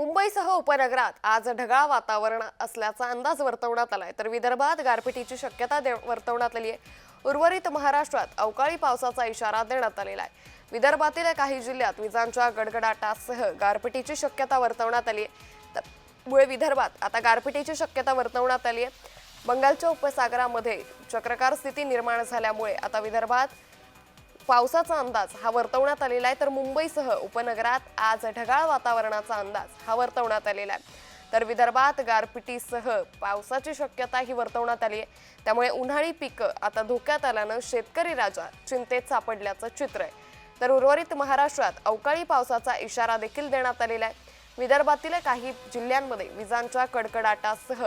मुंबईसह उपनगरात आज ढगाळ वातावरण असल्याचा अंदाज वर्तवण्यात आलाय. तर विदर्भात गारपिटीची शक्यता दे- वर्तवण्यात आली आहे उर्वरित महाराष्ट्रात अवकाळी पावसाचा इशारा देण्यात आलेला आहे. विदर्भातील काही जिल्ह्यात विजांच्या गडगडाटासह गारपिटीची शक्यता वर्तवण्यात आली आहे त्यामुळे विदर्भात आता गारपिटीची शक्यता वर्तवण्यात आली आहे बंगालच्या उपसागरामध्ये चक्रकार स्थिती निर्माण झाल्यामुळे आता विदर्भात पावसाचा अंदाज हा वर्तवण्यात आलेला आहे. तर मुंबईसह उपनगरात आज ढगाळ वातावरणाचा अंदाज हा वर्तवण्यात आलेला आहे. तर विदर्भात गारपिटीसह पावसाची शक्यता ही वर्तवण्यात आली आहे. त्यामुळे उन्हाळी पिकं आता धोक्यात आल्यानं शेतकरी राजा चिंतेत सापडल्याचं चित्र आहे. तर उर्वरित महाराष्ट्रात अवकाळी पावसाचा इशारा देखील देण्यात आलेला आहे. विदर्भातील काही जिल्ह्यांमध्ये विजांच्या कडकडाटासह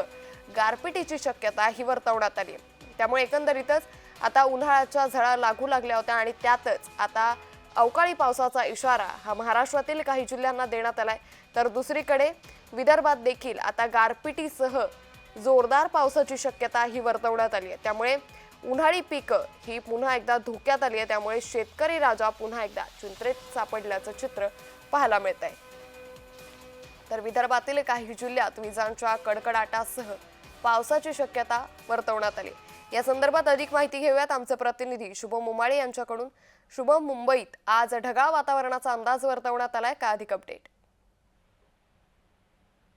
गारपिटीची शक्यता ही वर्तवण्यात आली आहे. त्यामुळे एकंदरीतच आता उन्हाळ्याच्या झळा लागू लागल्या होत्या आणि त्यातच आता अवकाळी पावसाचा इशारा हा महाराष्ट्रातील काही जिल्ह्यांना देण्यात आलाय. तर दुसरीकडे विदर्भात देखील आता गारपिटीसह जोरदार पावसाची शक्यता ही वर्तवण्यात आली आहे. त्यामुळे उन्हाळी पिकं ही पुन्हा एकदा धोक्यात आली आहे. त्यामुळे शेतकरी राजा पुन्हा एकदा चिंतेत सापडल्याचं चित्र पाहायला मिळत आहे तर विदर्भातील काही जिल्ह्यात विजांच्या कडकडाटासह पावसाची शक्यता वर्तवण्यात आली. या संदर्भात अधिक माहिती घेऊयात आमचे प्रतिनिधी शुभम मुमाळे यांच्याकडून. शुभम मुंबईत आज ढगाळ वातावरणाचा अंदाज वर्तवण्यात आलाय. का अधिक अपडेट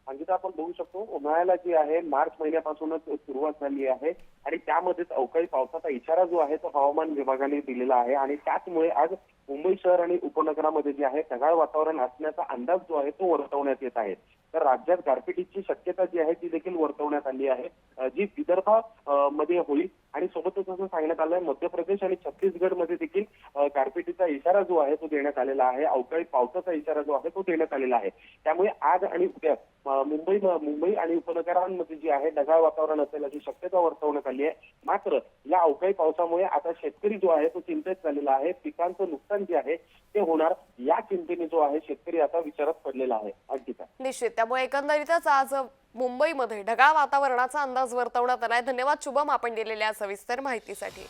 अंकिता आपण बघू शकतो उन्हाळ्याला जी आहे मार्च महिन्यापासूनच सुरुवात झाली आहे आणि त्यामध्येच अवकाळी पावसाचा इशारा जो आहे तो हवामान विभागाने दिलेला आहे आणि त्याचमुळे आज मुंबई शहर आणि उपनगरामध्ये जे आहे ढगाळ वातावरण असण्याचा अंदाज जो आहे तो वर्तवण्यात येत आहे. तर राज्यात गारपिटीची शक्यता जी आहे ती देखील वर्तवण्यात आली आहे. जी विदर्भा मध्ये होईल. आणि सोबतच असं सांगण्यात आलंय मध्य प्रदेश आणि छत्तीसगडमध्ये देखील गारपिटीचा इशारा जो आहे तो देण्यात आलेला आहे. अवकाळी पावसाचा इशारा जो आहे तो देण्यात आलेला आहे. त्यामुळे आज आणि उद्या मुंबई मुंबई आणि उपनगरांमध्ये जी आहे ढगाळ वातावरण असेल अशी शक्यता वर्तवण्यात आली आहे. मात्र या अवकाळी पावसामुळे आता शेतकरी जो आहे तो चिंतेत झालेला आहे. पिकांचं नुकसान जे आहे ते होणार या चिंतेने जो आहे शेतकरी आता विचारात पडलेला आहे. अंकिता निश्चित. त्यामुळे एकंदरीतच आज मुंबईमध्ये ढगाळ वातावरणाचा अंदाज वर्तवण्यात आलाय. धन्यवाद. शुभम आपण दिलेल्या सविस्तर माहितीसाठी.